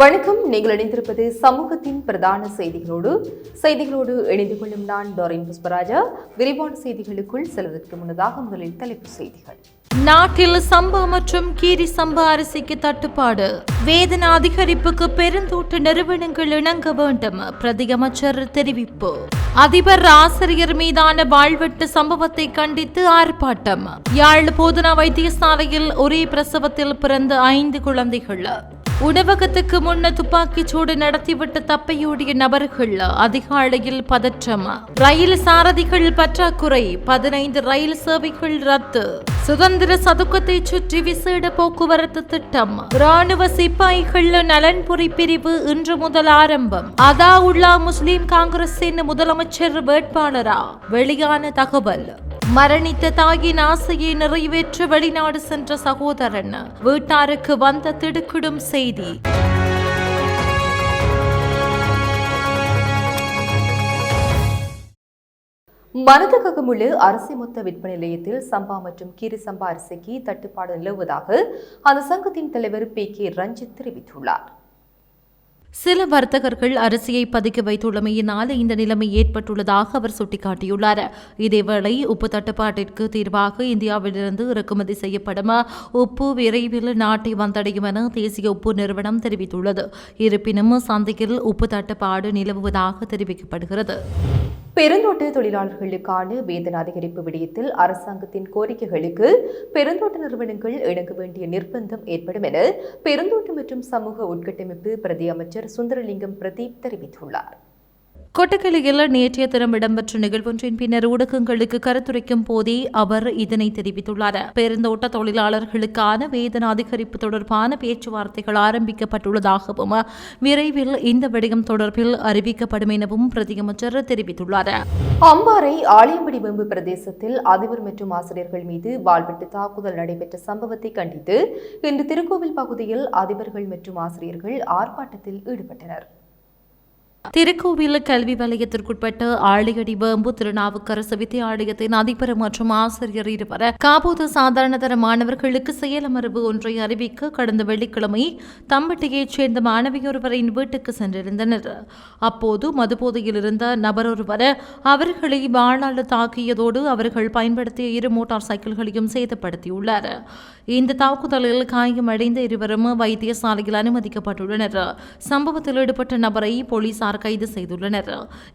வணக்கம். நீங்கள் இணைந்திருப்பது சமூகத்தின் பிரதான செய்திகளோடு செய்திகளோடு இணைந்து கொள்ளும் நான் டோரின் புஷ்பராஜா. விரிவான செய்திகளுக்குள் செல்வதற்கு முன்னதாக முதலில் தலைப்பு செய்திகள். நாட்டில் சம்பா மற்றும் கீரி சம்பா அரிசிக்கு தட்டுப்பாடு. வேதன அதிகரிப்புக்கு பெருந்தோட்ட நிறுவனங்கள் இணங்க வேண்டும் பிரதியமைச்சர் தெரிவிப்பு. அதிபர் ஆசிரியர் மீதான வாழ்வெட்டு சம்பவத்தை கண்டித்து ஆர்ப்பாட்டம். யாழ் போதனா வைத்தியசாலையில் ஒரே பிரசவத்தில் பிறந்த ஐந்து குழந்தைகள். உணவகத்துக்கு முன்ன துப்பாக்கிச் சூடு நடத்திவிட்டு தப்பையோடிய நபர்கள் அதிகாலையில் பதற்றம். ரயில் சாரதிகள் பற்றாக்குறை பதினைந்து ரயில் சேவைகள் ரத்து. சுதந்திர சதுக்கத்தை சுற்றி விசேட போக்குவரத்து திட்டம். ராணுவ சிப்பாய்கள் நலன்புரி பிரிவு இன்று முதல் ஆரம்பம். அதாவுல்லா முஸ்லிம் காங்கிரசின் முதலமைச்சர் வேட்பாளரா? வெளியான தகவல். மரணித்த தாயின் ஆசையை நிறைவேற்ற வெளிநாடு சென்ற சகோதரன். வீட்டாருக்கு வந்த திடுக்கிடும் செய்தி. மனதகமுள்ள அரிசி மொத்த விற்பனை நிலையத்தில் சம்பா மற்றும் கீரி சம்பா அரிசிக்கு தட்டுப்பாடு நிலவுவதாக அந்த சங்கத்தின் தலைவர் பி கே ரஞ்சித் தெரிவித்துள்ளார். சில வர்த்தகர்கள் அரிசியை பதுக்கி வைத்துள்ளமையினால் இந்த நிலைமை ஏற்பட்டுள்ளதாக அவர் சுட்டிக்காட்டியுள்ளார். இதேவேளை உப்பு தட்டுப்பாட்டிற்கு தீர்வாக இந்தியாவிலிருந்து இறக்குமதி செய்யப்படும் உப்பு விரைவில் நாட்டை வந்தடையும் என தேசிய உப்பு நிறுவனம் தெரிவித்துள்ளது. இருப்பினும் சந்தையில் உப்பு தட்டுப்பாடு நிலவுவதாக தெரிவிக்கப்படுகிறது. பெருந்தோட்ட தொழிலாளர்களுக்கான வேதன அதிகரிப்பு விடயத்தில் அரசாங்கத்தின் கோரிக்கைகளுக்கு பெருந்தோட்ட நிறுவனங்கள் இணங்க வேண்டிய நிர்பந்தம் ஏற்படும் என பெருந்தோட்ட மற்றும் சமூக உட்கட்டமைப்பு பிரதி அமைச்சர் சுந்தரலிங்கம் பிரதீப் தெரிவித்துள்ளார். கொட்டக்கலையில் நேற்றைய தினம் இடம்பெற்ற நிகழ்வொன்றின் பின்னர் ஊடகங்களுக்கு கருத்துரைக்கும் போதே அவர் இதனை தெரிவித்துள்ளார். பெருந்தோட்ட தொழிலாளர்களுக்கான வேதன அதிகரிப்பு தொடர்பான பேச்சுவார்த்தைகள் ஆரம்பிக்கப்பட்டுள்ளதாகவும் விரைவில் இந்த விடயம் தொடர்பில் அறிவிக்கப்படும் எனவும் பிரதியமைச்சர் தெரிவித்துள்ளார். அம்பாறை ஆலியம்படி வெம்பு பிரதேசத்தில் அதிபர் மற்றும் ஆசிரியர்கள் மீது வாழ்வெட்டு தாக்குதல் நடைபெற்ற சம்பவத்தை கண்டித்து இன்று திருக்கோவில் பகுதியில் அதிபர்கள் மற்றும் ஆசிரியர்கள் ஆர்ப்பாட்டத்தில் ஈடுபட்டனர். திருக்கோவில் கல்வி வலயத்திற்குட்பட்ட ஆழியடி வேம்பு திருநாவுக்கரசு வித்தியாலயத்தின் அதிபர் மற்றும் ஆசிரியர் இருவர் காபோது சாதாரணதர மாணவர்களுக்கு செயலமர்வு ஒன்றை அறிவிக்க கடந்த வெள்ளிக்கிழமை தம்பட்டியைச் சேர்ந்த மாணவியொருவரின் வீட்டுக்கு சென்றிருந்தனர். அப்போது மதுபோதையில் இருந்த நபரொருவர் அவர்களை வாழால் தாக்கியதோடு அவர்கள் பயன்படுத்திய இரு மோட்டார் சைக்கிள்களையும் சேதப்படுத்தியுள்ளார். இந்த தாக்குதலில் காயமடைந்த இருவரும் வைத்தியசாலையில் அனுமதிக்கப்பட்டுள்ளனர். சம்பவத்தில் ஈடுபட்ட நபரை போலீசார் கைது செய்துள்ளனர்.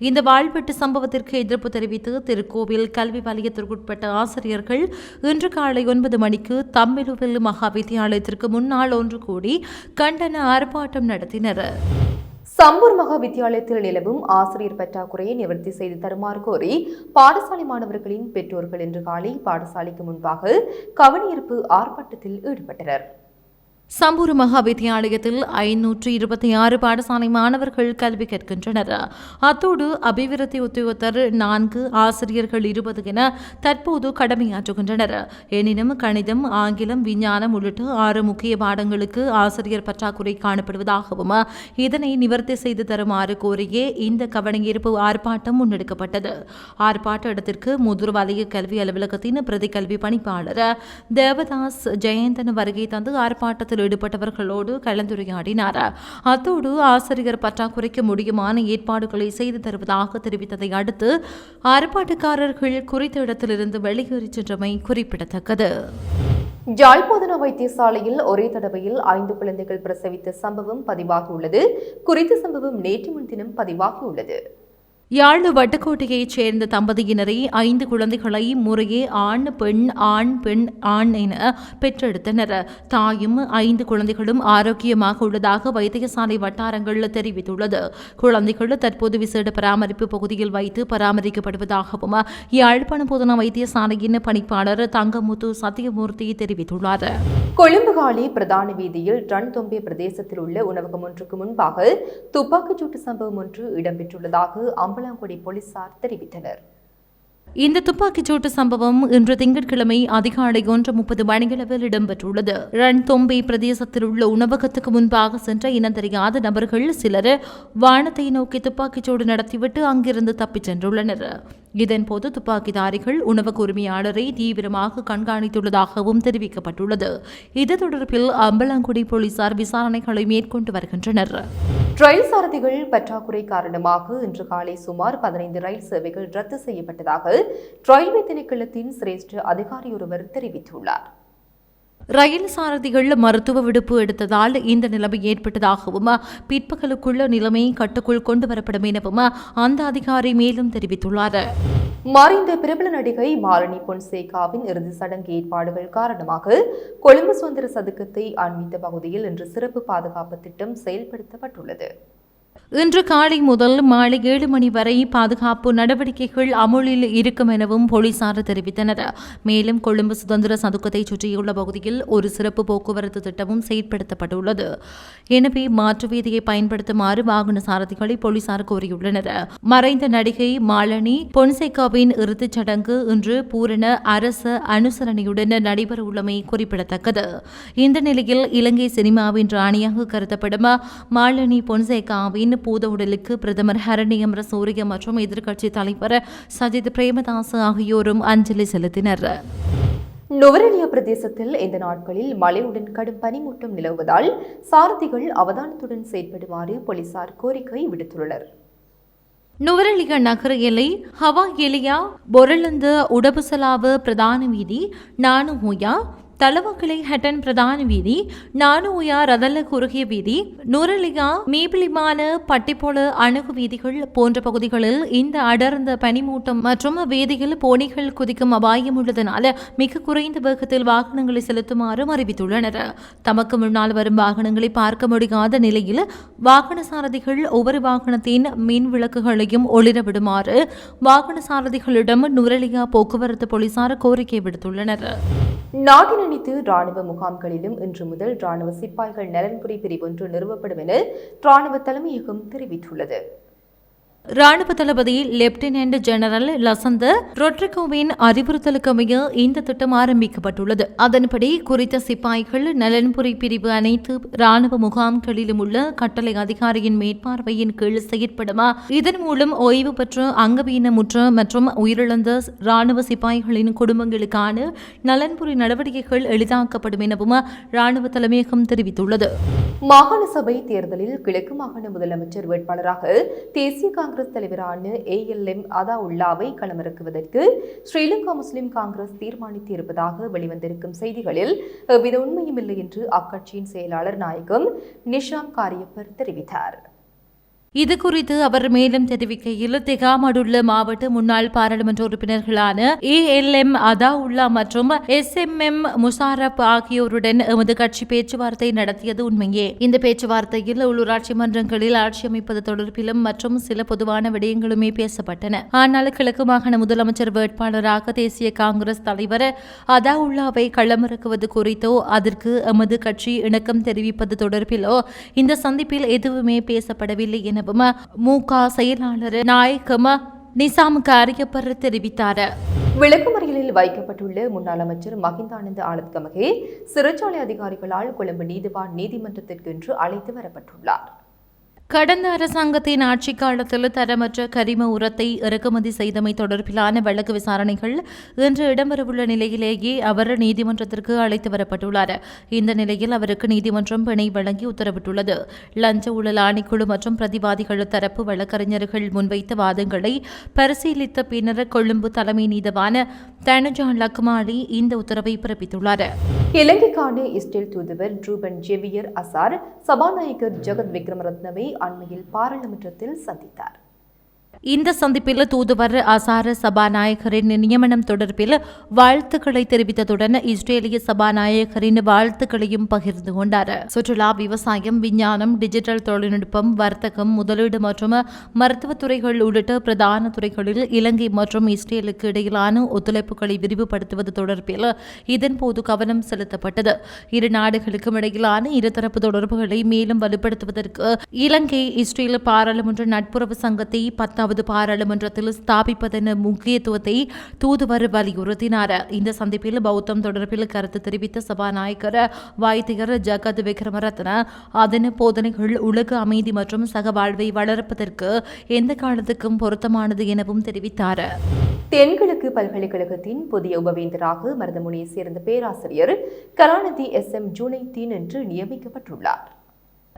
இந்த வாழ்வெட்டு சம்பவத்திற்கு எதிர்ப்பு தெரிவித்து திருக்கோவில் கல்வி வலயத்திற்குட்பட்ட ஆசிரியர்கள் இன்று காலை ஒன்பது மணிக்கு தம்மிலுவில் மகா வித்தியாலயத்திற்கு முன்னால் ஒன்று கூடி கண்டன ஆர்ப்பாட்டம் நடத்தினர். சம்பூர் மகா வித்தியாலயத்தில் நிலவும் ஆசிரியர் பற்றாக்குறையை நிவர்த்தி செய்து தருமாறு கோரி பாடசாலை மாணவர்களின் பெற்றோர்கள் இன்று காலை பாடசாலைக்கு முன்பாக கவனியிருப்பு ஆர்ப்பாட்டத்தில் ஈடுபட்டனர். சம்பூர் மகா வித்தியாலயத்தில் ஐநூற்று இருபத்தி ஆறு பாடசாலை மாணவர்கள் கல்வி கற்கின்றனர். அத்தோடு அபிவிருத்தி உத்தியோகத்தர் நான்கு ஆசிரியர்கள் இருபது என தற்போது கடமையாற்றுகின்றனர். எனினும் கணிதம் ஆங்கிலம் விஞ்ஞானம் உள்ளிட்ட ஆறு முக்கிய பாடங்களுக்கு ஆசிரியர் பற்றாக்குறை காணப்படுவதாகவும் இதனை நிவர்த்தி செய்து தருமாறு கோரியே இந்த கவனஈர்ப்பு ஆர்ப்பாட்டம் முன்னெடுக்கப்பட்டது. ஆர்ப்பாட்ட இடத்திற்கு முதுர் வலய கல்வி அலுவலகத்தின் பிரதி கல்வி பணிப்பாளர் தேவதாஸ் ஜெயந்தன் வருகை தந்து ஆர்ப்பாட்டத்தில் ஈடுபட்டவர்களோடு கலந்துரையாடினார். அத்தோடு ஆசிரியர் பற்றாக்குறைக்கு முடியுமான ஏற்பாடுகளை செய்து தருவதாக தெரிவித்ததை அடுத்து ஆர்ப்பாட்டக்காரர்கள் குறித்த இடத்திலிருந்து வெளியேறி சென்றமை குறிப்பிடத்தக்கது. ஜாய்போதன வைத்தியசாலையில் ஒரே தடவையில் ஐந்து குழந்தைகள் பிரசவித்த சம்பவம் பதிவாகியுள்ளது குறித்த சம்பவம் நேற்று முன்தினம் பதிவாகியுள்ளது யாழ் வட்டுக்கோட்டையைச் சேர்ந்த தம்பதியினரை ஐந்து குழந்தைகளை முறையே ஆண் பெண் ஆண் பெண் ஆண் என பெற்றெடுத்தனர். தாயும் ஐந்து குழந்தைகளும் ஆரோக்கியமாக உள்ளதாக வைத்தியசாலை வட்டாரங்கள் தெரிவித்துள்ளது. குழந்தைகள் தற்போது விசேட பராமரிப்பு பகுதியில் வைத்து பராமரிக்கப்படுவதாகவும் யாழ்ப்பாண போதனா வைத்தியசாலையின் பணிப்பாளர் தங்கமுத்து சத்தியமூர்த்தி தெரிவித்துள்ளார். கொழும்புகாலி பிரதான வீதியில் ரன் தொம்பிய பிரதேசத்தில் உள்ள உணவகம் ஒன்றுக்கு முன்பாக துப்பாக்கிச்சூட்டு சம்பவம் ஒன்று இடம்பெற்றுள்ளதாக அம்பலாங்குடி போலீசார் தெரிவித்தனர். இந்த துப்பாக்கிச்சூட்டு சம்பவம் இன்று திங்கட்கிழமை அதிகாலை ஒன்று முப்பது மணியளவில் இடம்பெற்றுள்ளது. ரன் தொம்பை பிரதேசத்தில் உள்ள உணவகத்துக்கு முன்பாக சென்ற இனம் தெரியாத நபர்கள் சிலர் வானத்தை நோக்கி துப்பாக்கிச்சூடு நடத்திவிட்டு அங்கிருந்து தப்பிச் சென்றுள்ளனர். இதன்போது துப்பாக்கிதாரிகள் உணவக உரிமையாளரை தீவிரமாக கண்காணித்துள்ளதாகவும் தெரிவிக்கப்பட்டுள்ளது. இது தொடர்பில் அம்பலங்குடி போலீசார் விசாரணைகளை மேற்கொண்டு வருகின்றனர். ரயில் சாரதிகள் பற்றாக்குறை காரணமாக இன்று காலை சுமார் பதினைந்து ரயில் சேவைகள் ரத்து செய்யப்பட்டதாக ரயில்வே திணைக்களத்தின் சிரேஷ்ட அதிகாரி ஒருவர் தெரிவித்துள்ளார். ரயில் சாரதிகள் மருத்துவ விடுப்பு எடுத்ததால் இந்த நிலைமை ஏற்பட்டதாகவும் பிற்பகலுக்குள்ள நிலைமையை கட்டுக்குள் கொண்டு வரப்படும் எனவும் அந்த அதிகாரி மேலும் தெரிவித்துள்ளார். மறைந்த பிரபல நடிகை மாலினி பொன்சேகாவின் இறுதி சடங்கு ஏற்பாடுகள் காரணமாக கொழும்பு சுதந்திர சதுக்கத்தை அண்மித்த பகுதியில் இன்று சிறப்பு பாதுகாப்பு திட்டம் செயல்படுத்தப்பட்டுள்ளது. இன்று காலை முதல் மாலை ஏழு மணி வரை பாதுகாப்பு நடவடிக்கைகள் அமுலில் இருக்கும் எனவும் போலீசார் தெரிவித்தனர். மேலும் கொழும்பு சுதந்திர சதுக்கத்தை சுற்றியுள்ள பகுதியில் ஒரு சிறப்பு போக்குவரத்து திட்டமும் செயற்படுத்தப்பட்டுள்ளது. எனவே மாற்று வீதியை பயன்படுத்துமாறு வாகன சாரதிகளை போலீசார் கோரியுள்ளனர். மறைந்த நடிகை மாலனி பொன்சேகாவின் இறுதிச் சடங்கு இன்று பூரண அரச அனுசரணையுடன் நடைபெறவுள்ளமை குறிப்பிடத்தக்கது. இந்த நிலையில் இலங்கை சினிமாவின் ராணியாக கருதப்படும் மாலனி பொன்சேகாவின் பூத உடலுக்கு பிரதமர் ஹரணியமர சூரிய மற்றும் எதிர்க்கட்சி தலைவர் சஜித் பிரேமதாஸ் ஆகியோரும் அஞ்சலி செலுத்தினர். நுவரெலியா பிரதேசத்தில் இந்த நாட்களில் மழையுடன் கடும் பனிமூட்டம் நிலவுவதால் சாரதிகள் அவதானத்துடன் செயற்படுமாறு போலீசார் கோரிக்கை விடுத்துள்ளனர். நுவரெலிய நகர எல்லை ஹவா எலியா பொருளந்து உடபுசலாவு பிரதான வீதி நானுஹூயா தலவக்கலை ஹட்டன் பிரதான வீதி நானுயா ரதல்ல குறுகிய வீதி நுரலியா மீபிளிமான பட்டிப்போல அணுகு வீதிகள் போன்ற பகுதிகளில் இந்த அடர்ந்த பனிமூட்டம் மற்றும் வீதியில் போனிகள் குதிக்கும் அபாயம் உள்ளதனால மிக குறைந்த வேகத்தில் வாகனங்களை செலுத்துமாறும் அறிவித்துள்ளனர். தமக்கு முன்னால் வரும் வாகனங்களை பார்க்க முடியாத நிலையில் வாகன சாரதிகள் ஒவ்வொரு வாகனத்தின் மின் விளக்குகளையும் ஒளிர விடுமாறு வாகன சாரதிகளிடம் நுரலியா போக்குவரத்து போலீசார் கோரிக்கை விடுத்துள்ளனர். நாட்டின் அனைத்து ராணுவ முகாம்களிலும் இன்று முதல் ராணுவ சிப்பாய்கள் நலன்புரி பிரிவொன்று நிறுவப்படும் என ராணுவ தலைமையகம் தெரிவித்துள்ளது. ராணுவ தளபதி லெப்டினன்ட் ஜெனரல் லசந்த ரொட்ரிகோவின் அறிவுறுத்தலுக்கு அமைய இந்த திட்டம் ஆரம்பிக்கப்பட்டுள்ளது. அதன்படி குறித்த சிப்பாய்கள் நலன்புரி பிரிவு அனைத்து ராணுவ முகாம்களிலும் உள்ள கட்டளை அதிகாரியின் மேற்பார்வையின் கீழ் செயற்படுமா? இதன் மூலம் ஓய்வு பெற்ற அங்கவீனமுற்ற மற்றும் உயிரிழந்த ராணுவ சிப்பாய்களின் குடும்பங்களுக்கான நலன்புரி நடவடிக்கைகள் எளிதாக்கப்படும் எனவும் ராணுவ தலைமையகம் தெரிவித்துள்ளது. மாகாண சபை தேர்தலில் கிழக்கு மாகாண முதலமைச்சர் வேட்பாளராக தேசிய காங்கிரஸ் காங்கிரஸ் தலைவரான ஏஎல்எம் அதா உல்லாவை களமிறக்குவதற்கு ஸ்ரீலங்கா முஸ்லிம் காங்கிரஸ் தீர்மானித்து இருப்பதாக வெளிவந்திருக்கும் செய்திகளில் எவ்வித உண்மையும் இல்லை என்று அக்கட்சியின் செயலாளர் நாயகம் நிஷாம் காரியப்பர் தெரிவித்தார். இது குறித்து அவர் மேலும் தெரிவிக்கையில் தெகாமடுள்ள மாவட்ட முன்னாள் பாராளுமன்ற உறுப்பினர்களான ஏஎல்எம் அதாவுல்லா மற்றும் எஸ் எம் எம் முசாரப் ஆகியோருடன் எமது கட்சி பேச்சுவார்த்தை நடத்தியது உண்மையே. இந்த பேச்சுவார்த்தையில் உள்ளூராட்சி மன்றங்களில் ஆட்சி அமைப்பது தொடர்பிலும் மற்றும் சில பொதுவான விடயங்களுமே பேசப்பட்டன. ஆனால் கிழக்கு மாகாண முதலமைச்சர் வேட்பாளராக தேசிய காங்கிரஸ் தலைவர் அதாவுல்லாவை களமிறக்குவது குறித்தோ அதற்கு எமது கட்சி இணக்கம் தெரிவிப்பது தொடர்பிலோ இந்த சந்திப்பில் எதுவுமே பேசப்படவில்லை என எனவும் மு க செயலாளர் நாயகம் நிசாமுக்கு காரியப்பர் தெரிவித்தார். விளக்குமறியலில் வைக்கப்பட்டுள்ள முன்னாள் அமைச்சர் மகிந்தானந்த ஆலத்கமகே சிறைச்சாலை அதிகாரிகளால் கொழும்பு நீதிவான் நீதிமன்றத்திற்கென்று அழைத்து வரப்பட்டுள்ளார். கடந்த அரசாங்கத்தின் ஆட்சி காலத்தில் தரமற்ற கரிம உரத்தை இறக்குமதி செய்தமை தொடர்பிலான வழக்கு விசாரணைகள் இன்று இடம்பெறவுள்ள நிலையிலேயே அவர் நீதிமன்றத்திற்கு அழைத்து வரப்பட்டுள்ளார். இந்த நிலையில் அவருக்கு நீதிமன்றம் பிணை வழங்கி உத்தரவிட்டுள்ளது. லஞ்ச ஊழல் ஆணைக்குழு மற்றும் பிரதிவாதிகள் தரப்பு வழக்கறிஞர்கள் முன்வைத்த வாதங்களை பரிசீலித்த பின்னர் கொழும்பு தலைமை நீதவான தனஜான் லக்மாலி இந்த உத்தரவை பிறப்பித்துள்ளார். இலங்கைக்கான இஸ்ரேல் தூதுவர் ட்ரூபன் ஜெவியர் அசார் சபாநாயகர் ஜெகத் விக்ரமரத்னவை அண்மையில் பாராளுமன்றத்தில் சந்தித்தார். இந்த சந்திப்பில் தூதுவர் அசார சபாநாயகரின் நியமனம் தொடர்பில் வாழ்த்துக்களை தெரிவித்ததுடன் இஸ்ரேலிய சபாநாயகரின் வாழ்த்துக்களையும் பகிர்ந்து கொண்டார். சுற்றுலா விவசாயம் விஞ்ஞானம் டிஜிட்டல் தொழில்நுட்பம் வர்த்தகம் முதலீடு மற்றும் மருத்துவத் துறைகள் உள்ளிட்ட பிரதான துறைகளில் இலங்கை மற்றும் இஸ்ரேலுக்கு இடையிலான ஒத்துழைப்புகளை விரிவுபடுத்துவது தொடர்பில் இதன்போது கவனம் செலுத்தப்பட்டது. இரு நாடுகளுக்கும் இடையிலான இருதரப்பு தொடர்புகளை மேலும் வலுப்படுத்துவதற்கு இலங்கை இஸ்ரேல் பாராளுமன்ற நட்புறவு சங்கத்தை பத்தாம் இரண்டாவது பாராளுமன்றத்தில் ஸ்தாபிப்பதன் முக்கியத்துவத்தை தூதுவர் வலியுறுத்தினார். இந்த சந்திப்பில் பௌத்தம் தொடர்பில் கருத்து தெரிவித்த சபாநாயகர் வைத்தியர் ஜகத் விக்ரமரத்ன அதன் போதனைகள் உலக அமைதி மற்றும் சகவாழ்வை வளர்ப்பதற்கு எந்த காலத்துக்கும் பொருத்தமானது எனவும் தெரிவித்தார். தென்கிழக்கு பல்கலைக்கழகத்தின் புதிய உபவேந்தராக மருதமுனையை சேர்ந்த பேராசிரியர் கலாநிதி எஸ் எம் ஜுனைதீன் என்று நியமிக்கப்பட்டுள்ளார்.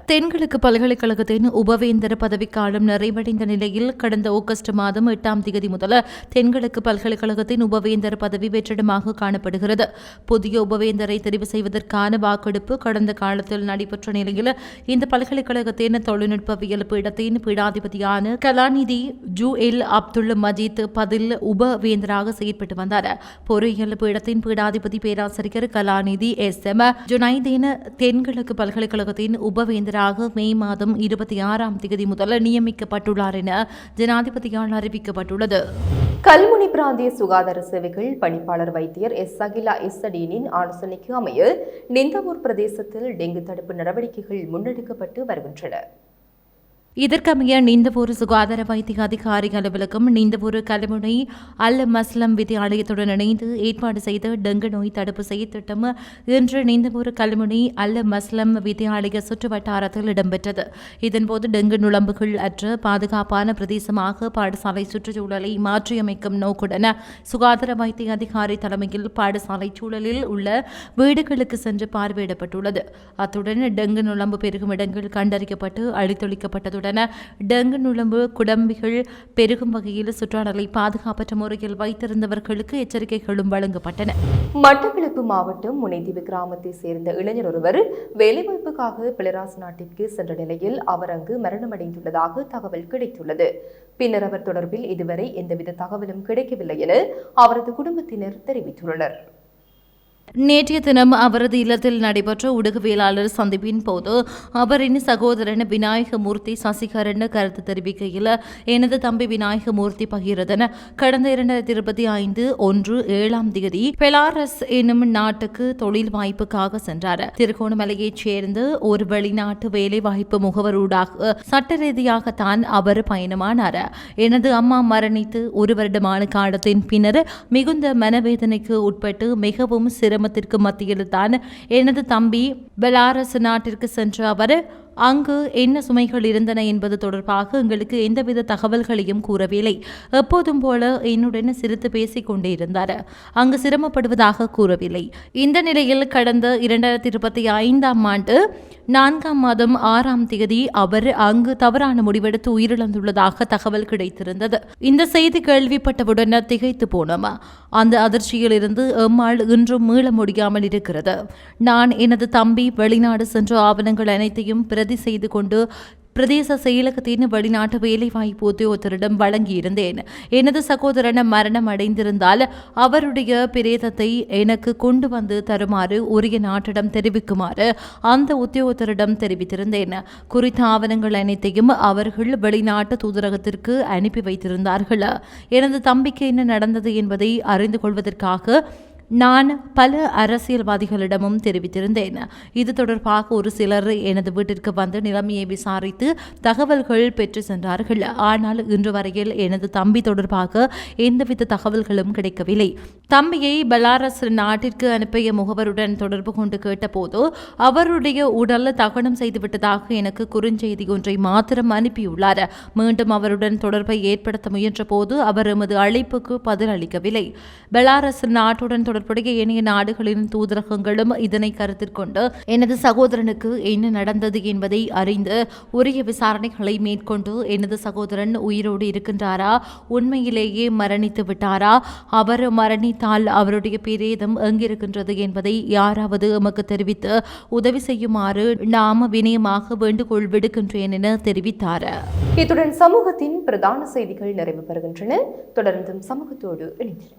தென்கிழக்கு பல்கலைக்கழகத்தின் உபவேந்தர பதவிக்காலம் நிறைவடைந்த நிலையில் கடந்த ஆகஸ்ட் மாதம் எட்டாம் தேதி முதல் தென்கிழக்கு பல்கலைக்கழகத்தின் உபவேந்தர் பதவி வெற்றிடமாக காணப்படுகிறது. புதிய உபவேந்தரை தெரிவு செய்வதற்கான வாக்கெடுப்பு கடந்த காலத்தில் நடைபெற்ற நிலையில் இந்த பல்கலைக்கழகத்தின் தொழில்நுட்பவியல் பீடத்தின் பீடாதிபதியான கலாநிதி ஜூ எல் அப்துல் மஜீத் பதில் உபவேந்தராக செயற்பட்டு வந்தார். பொறியியல் பீடத்தின் பீடாதிபதி பேராசிரியர் கலாநிதி எஸ். எம். ஜுனைதீன் தென்கிழக்கு பல்கலைக்கழகத்தின் உபவேந்தராக மே மாதம் இருபத்தி ஆறாம் தேதி முதல் நியமிக்கப்பட்டுள்ளார் என ஜனாதிபதியால் அறிவிக்கப்பட்டுள்ளது. கல்முனை பிராந்திய சுகாதார சேவைகள் பணிப்பாளர் வைத்தியர் எஸ். சகிலா எஸ்ஸடீனின் ஆலோசனைக்கு அமைய நிந்தவூர் பிரதேசத்தில் டெங்கு தடுப்பு நடவடிக்கைகள் முன்னெடுக்கப்பட்டு வருகின்றன. இதற்கமைய நீந்தபூர் சுகாதார வைத்திய அதிகாரி அலுவலகம் நீந்தபூர் கல்முனை அல் மஸ்லம் வித்தியாலயத்துடன் இணைந்து ஏற்பாடு செய்த டெங்கு நோய் தடுப்பு செயற்திட்டம் இன்று நீந்தபூர் கல்முனை அல் மஸ்லம் வித்தியாலய சுற்று வட்டாரத்தில் இடம்பெற்றது. இதன்போது டெங்கு நுழம்புகள் அற்ற பாதுகாப்பான பிரதேசமாக பாடசாலை சுற்றுச்சூழலை மாற்றியமைக்கும் நோக்குடன் சுகாதார வைத்திய அதிகாரி தலைமையில் பாடசாலை சூழலில் உள்ள வீடுகளுக்கு சென்று பார்வையிடப்பட்டுள்ளது. அத்துடன் டெங்கு நுழம்பு பெருகும் இடங்கள் கண்டறியப்பட்டு அழித்தொழிக்கப்பட்டதுடன் டெங்கு நுழம்பு குடம்பிகள் பெருகும் வகையில் சுற்றாடலை பாதுகாப்பற்ற முறையில் வைத்திருந்தவர்களுக்கு எச்சரிக்கைகளும் வழங்கப்பட்டன. மட்டக்களப்பு மாவட்டம் முனைதீவு கிராமத்தை சேர்ந்த இளைஞர் ஒருவர் வேலைவாய்ப்புக்காக பிளராஸ் நாட்டிற்கு சென்ற நிலையில் அவர் அங்கு மரணமடைந்துள்ளதாக தகவல் கிடைத்துள்ளது. பின்னர் அவர் தொடர்பில் இதுவரை எந்தவித தகவலும் கிடைக்கவில்லை என அவரது குடும்பத்தினர் தெரிவித்துள்ளனர். நேற்றைய தினம் அவரது இல்லத்தில் நடைபெற்ற ஊடகவியலாளர் சந்திப்பின் போது அவரின் சகோதரன் விநாயகமூர்த்தி சசிகரன் கருத்து தெரிவிக்கையில் எனது தம்பி விநாயகமூர்த்தி பகிரதன் கடந்த இரண்டாயிரத்தி இருபத்தி ஐந்து ஒன்று ஏழாம் தேதி பெலாரஸ் என்னும் நாட்டுக்கு தொழில் வாய்ப்புக்காக சென்றார். திருகோணமலையைச் சேர்ந்த ஒரு வெளிநாட்டு வேலைவாய்ப்பு முகவரூடாக சட்ட ரீதியாகத்தான் அவர் பயணமானார். எனது அம்மா மரணித்து ஒரு வருடமான காலத்தின் பின்னர் மிகுந்த மனவேதனைக்கு உட்பட்டு மிகவும் சிரமத்திற்கு மத்தியில் தான் எனது தம்பி பெலாரஸ் நாட்டிற்கு சென்ற அவர் அங்கு என்ன சுமைகள் இருந்தன என்பது தொடர்பாக எங்களுக்கு எந்தவித தகவல்களையும் கூறவில்லை. எப்போதும் போல என்னுடன் சிரித்து பேசிக் கொண்டே இருந்தார். அங்கு சிரமப்படுவதாக கூறவில்லை. இந்த நிலையில் கடந்த இரண்டாயிரத்தி இருபத்தி ஐந்தாம் ஆண்டு நான்காம் மாதம் ஆறாம் தேதி அவர் அங்கு தவறான முடிவெடுத்து உயிரிழந்துள்ளதாக தகவல் கிடைத்திருந்தது. இந்த செய்தி கேள்விப்பட்டவுடன் திகைத்து போனோம். அந்த அதிர்ச்சியில் இருந்து எம்மாள் இன்றும் மீள முடியாமல் இருக்கிறது. நான் எனது தம்பி வெளிநாடு சென்ற ஆவணங்கள் அனைத்தையும் பிரதி செய்து கொண்டு பிரதேச செயலகத்தின் வெளிநாட்டு வேலைவாய்ப்பு உத்தியோகத்தரிடம் வழங்கியிருந்தேன். எனது சகோதரன் மரணம் அடைந்திருந்தால் அவருடைய பிரேதத்தை எனக்கு கொண்டு வந்து தருமாறு உரிய நாட்டிடம் தெரிவிக்குமாறு அந்த உத்தியோகத்தரிடம் தெரிவித்திருந்தேன். குறித்த ஆவணங்கள் அனைத்தையும் அவர்கள் வெளிநாட்டு தூதரகத்திற்கு அனுப்பி வைத்திருந்தார்கள். எனது தம்பிக்கு என்ன நடந்தது என்பதை அறிந்து கொள்வதற்காக நான் பல அரசியல்வாதிகளிடமும் தெரிவித்திருந்தேன். இது தொடர்பாக ஒரு சிலர் எனது வீட்டிற்கு வந்து நிலைமையை விசாரித்து தகவல்கள் பெற்று சென்றார்கள். ஆனால் இன்று வரையில் எனது தம்பி தொடர்பாக எந்தவித தகவல்களும் கிடைக்கவில்லை. தம்பியை பெலாரஸ் நாட்டிற்கு அனுப்பிய முகவருடன் தொடர்பு கொண்டு கேட்டபோது அவருடைய உடல் தகனம் செய்துவிட்டதாக எனக்கு குறுஞ்செய்தி ஒன்றை மாத்திரம் அனுப்பியுள்ளார். மீண்டும் அவருடன் தொடர்பை ஏற்படுத்த முயன்ற போது அவர் எமது அழைப்புக்கு பதில் அளிக்கவில்லை பெலாரஸ் நாட்டுடன் தொடர்புடைய ஏனைய நாடுகளின் தூதரகங்களும் இதனை கருத்தில் கொண்டு எனது சகோதரனுக்கு என்ன நடந்தது என்பதை அறிந்து உரிய விசாரணைகளை மேற்கொண்டு எனது சகோதரன் உயிரோடு இருக்கின்றாரா? உண்மையிலேயே மரணித்து விட்டாரா? அவர் மரணித்தால் அவருடைய பிரேதம் எங்கிருக்கின்றது என்பதை யாராவது எமக்கு தெரிவித்து உதவி செய்யுமாறு நாம வினயமாக வேண்டுகோள் விடுக்கின்றேன் என தெரிவித்தார். இத்துடன் சமூகத்தின் பிரதான செய்திகள் நிறைவு பெறுகின்றன. தொடர்ந்தும் சமூகத்தோடு இணைந்திருங்கள்.